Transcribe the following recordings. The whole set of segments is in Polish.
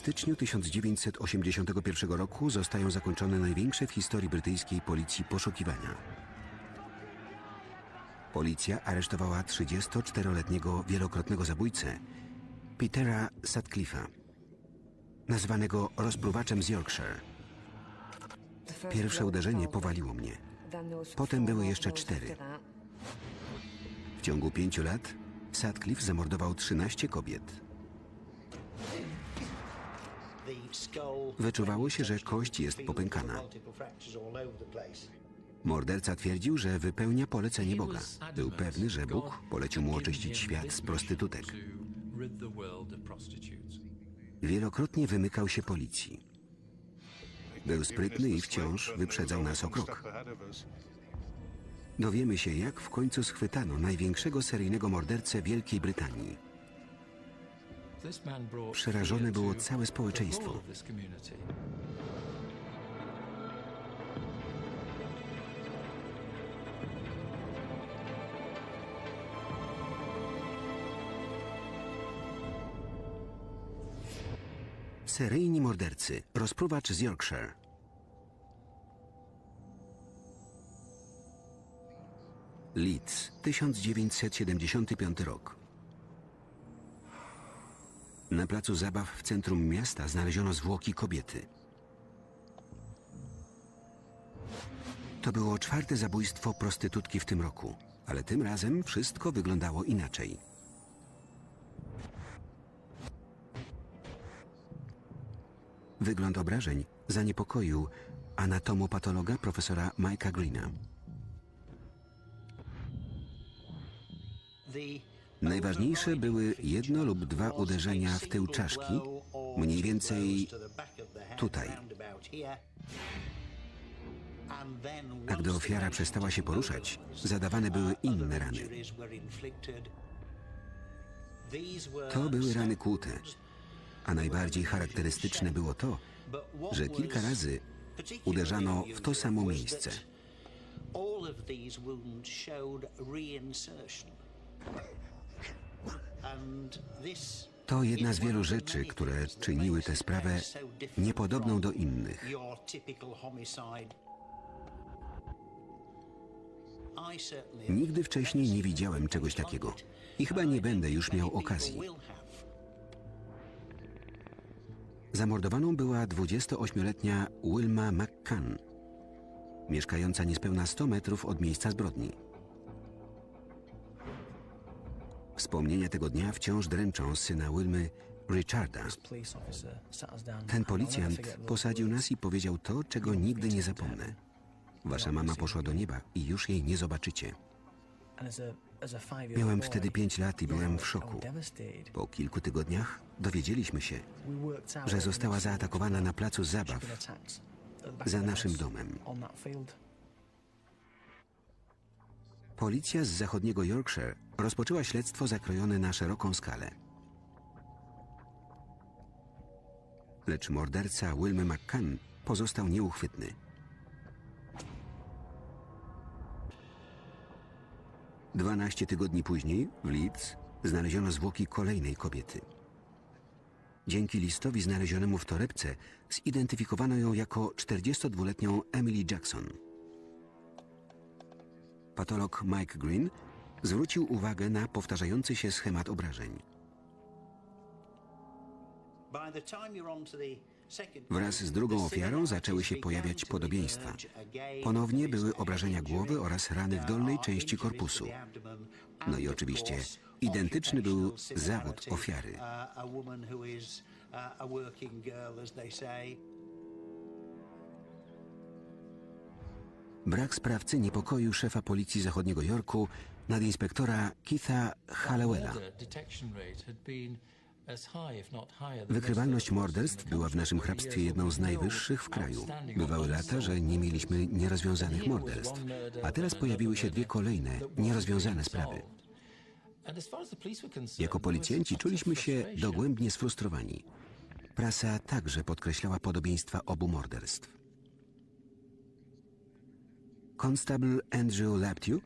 styczniu 1981 roku zostają zakończone największe w historii brytyjskiej policji poszukiwania. Policja aresztowała 34-letniego wielokrotnego zabójcę Petera Sutcliffe'a, nazwanego rozpruwaczem z Yorkshire. Pierwsze uderzenie powaliło mnie. Potem były jeszcze cztery. W ciągu pięciu lat Sutcliffe zamordował 13 kobiet. Wyczuwało się, że kość jest popękana. Morderca twierdził, że wypełnia polecenie Boga. Był pewny, że Bóg polecił mu oczyścić świat z prostytutek. Wielokrotnie wymykał się policji. Był sprytny i wciąż wyprzedzał nas o krok. Dowiemy się, jak w końcu schwytano największego seryjnego mordercę Wielkiej Brytanii. Przerażone było całe społeczeństwo. Seryjni mordercy, rozpruwacz z Yorkshire. Leeds, 1975 rok. Na placu zabaw w centrum miasta znaleziono zwłoki kobiety. To było czwarte zabójstwo prostytutki w tym roku, ale tym razem wszystko wyglądało inaczej. Wygląd obrażeń zaniepokoił anatomopatologa profesora Mike'a Greena. Najważniejsze były jedno lub dwa uderzenia w tył czaszki, mniej więcej tutaj. A gdy ofiara przestała się poruszać, zadawane były inne rany. To były rany kłute, a najbardziej charakterystyczne było to, że kilka razy uderzano w to samo miejsce. To jedna z wielu rzeczy, które czyniły tę sprawę niepodobną do innych. Nigdy wcześniej nie widziałem czegoś takiego i chyba nie będę już miał okazji. Zamordowaną była 28-letnia Wilma McCann, mieszkająca niespełna 100 metrów od miejsca zbrodni. Wspomnienia tego dnia wciąż dręczą syna Wilmy, Richarda. Ten policjant posadził nas i powiedział to, czego nigdy nie zapomnę. Wasza mama poszła do nieba i już jej nie zobaczycie. Miałem wtedy 5 lat i byłem w szoku. Po kilku tygodniach dowiedzieliśmy się, że została zaatakowana na placu zabaw za naszym domem. Policja z zachodniego Yorkshire rozpoczęła śledztwo zakrojone na szeroką skalę. Lecz morderca Wilmy McCann pozostał nieuchwytny. Dwanaście tygodni później w Leeds znaleziono zwłoki kolejnej kobiety. Dzięki listowi znalezionemu w torebce zidentyfikowano ją jako 42-letnią Emily Jackson. Patolog Mike Green zwrócił uwagę na powtarzający się schemat obrażeń. Wraz z drugą ofiarą zaczęły się pojawiać podobieństwa. Ponownie były obrażenia głowy oraz rany w dolnej części korpusu. No i oczywiście identyczny był zawód ofiary. Brak sprawcy niepokoił szefa policji zachodniego Yorku, nadinspektora Keitha Hallowella. Wykrywalność morderstw była w naszym hrabstwie jedną z najwyższych w kraju. Bywały lata, że nie mieliśmy nierozwiązanych morderstw, a teraz pojawiły się dwie kolejne nierozwiązane sprawy. Jako policjanci czuliśmy się dogłębnie sfrustrowani. Prasa także podkreślała podobieństwa obu morderstw. Konstable Andrew Laptew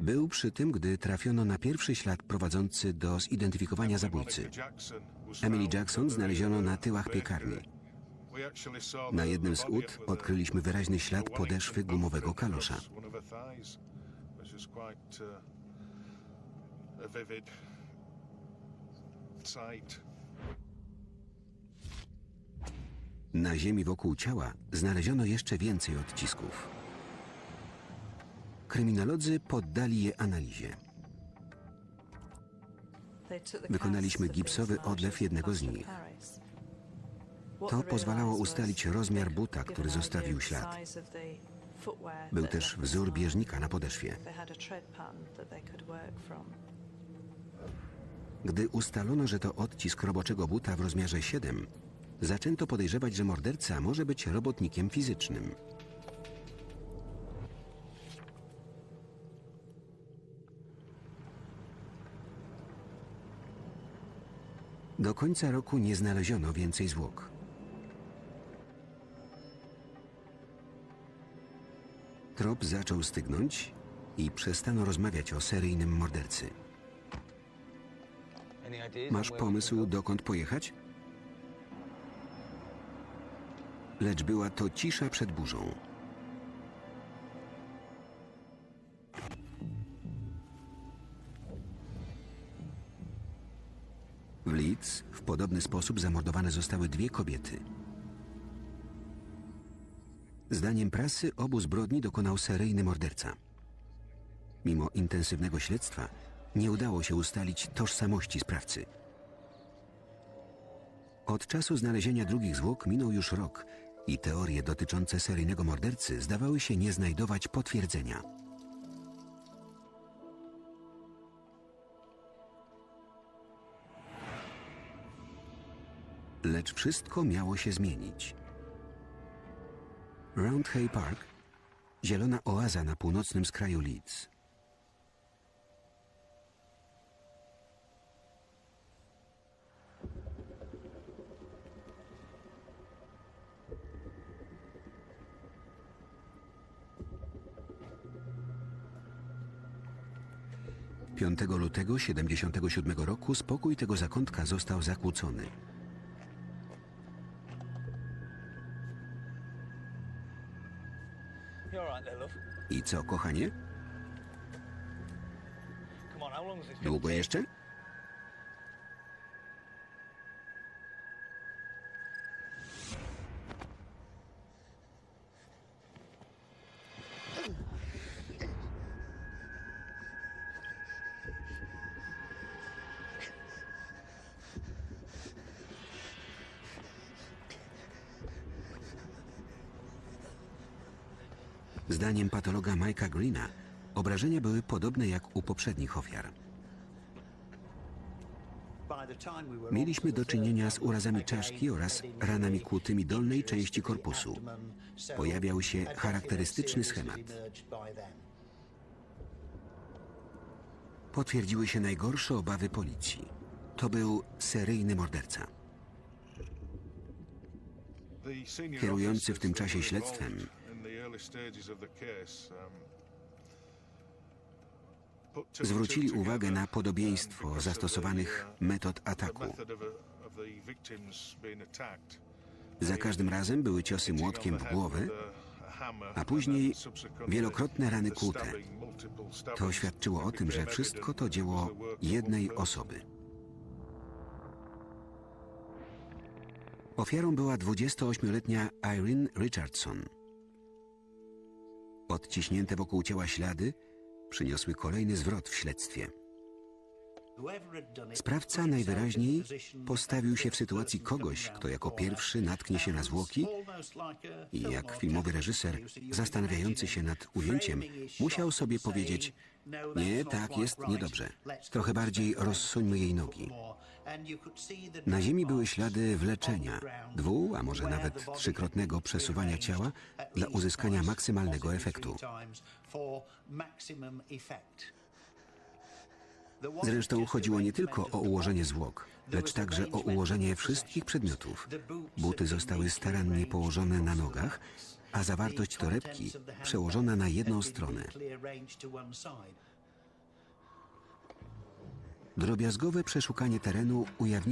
Był przy tym, gdy trafiono na pierwszy ślad prowadzący do zidentyfikowania zabójcy. Emily Jackson znaleziono na tyłach piekarni. Na jednym z ud odkryliśmy wyraźny ślad podeszwy gumowego kalosza. Na ziemi wokół ciała znaleziono jeszcze więcej odcisków. Kryminolodzy poddali je analizie. Wykonaliśmy gipsowy odlew jednego z nich. To pozwalało ustalić rozmiar buta, który zostawił ślad. Był też wzór bieżnika na podeszwie. Gdy ustalono, że to odcisk roboczego buta w rozmiarze 7, zaczęto podejrzewać, że morderca może być robotnikiem fizycznym. Do końca roku nie znaleziono więcej zwłok. Trop zaczął stygnąć i przestano rozmawiać o seryjnym mordercy. Masz pomysł, dokąd pojechać? Lecz była to cisza przed burzą. W podobny sposób zamordowane zostały dwie kobiety. Zdaniem prasy obu zbrodni dokonał seryjny morderca. Mimo intensywnego śledztwa nie udało się ustalić tożsamości sprawcy. Od czasu znalezienia drugich zwłok minął już rok i teorie dotyczące seryjnego mordercy zdawały się nie znajdować potwierdzenia. Lecz wszystko miało się zmienić. Round Hay Park, zielona oaza na północnym skraju Leeds. Piątego lutego 77 roku spokój tego zakątka został zakłócony. I co, kochanie? Długo jeszcze? Zdaniem patologa Mike'a Greena obrażenia były podobne jak u poprzednich ofiar. Mieliśmy do czynienia z urazami czaszki oraz ranami kłutymi dolnej części korpusu. Pojawiał się charakterystyczny schemat. Potwierdziły się najgorsze obawy policji. To był seryjny morderca. Kierujący w tym czasie śledztwem Zwrócili uwagę na podobieństwo zastosowanych metod ataku. Za każdym razem były ciosy młotkiem w głowę, a później wielokrotne rany kłute. To świadczyło o tym, że wszystko to dzieło jednej osoby. Ofiarą była 28-letnia Irene Richardson. Odciśnięte wokół ciała ślady przyniosły kolejny zwrot w śledztwie. Sprawca najwyraźniej postawił się w sytuacji kogoś, kto jako pierwszy natknie się na zwłoki I jak filmowy reżyser, zastanawiający się nad ujęciem, musiał sobie powiedzieć: Nie, tak jest niedobrze. Trochę bardziej rozsuńmy jej nogi. Na ziemi były ślady wleczenia, dwu, a może nawet trzykrotnego przesuwania ciała dla uzyskania maksymalnego efektu. Zresztą chodziło nie tylko o ułożenie zwłok, lecz także o ułożenie wszystkich przedmiotów. Buty zostały starannie położone na nogach, a zawartość torebki przełożona na jedną stronę. Drobiazgowe przeszukanie terenu ujawniło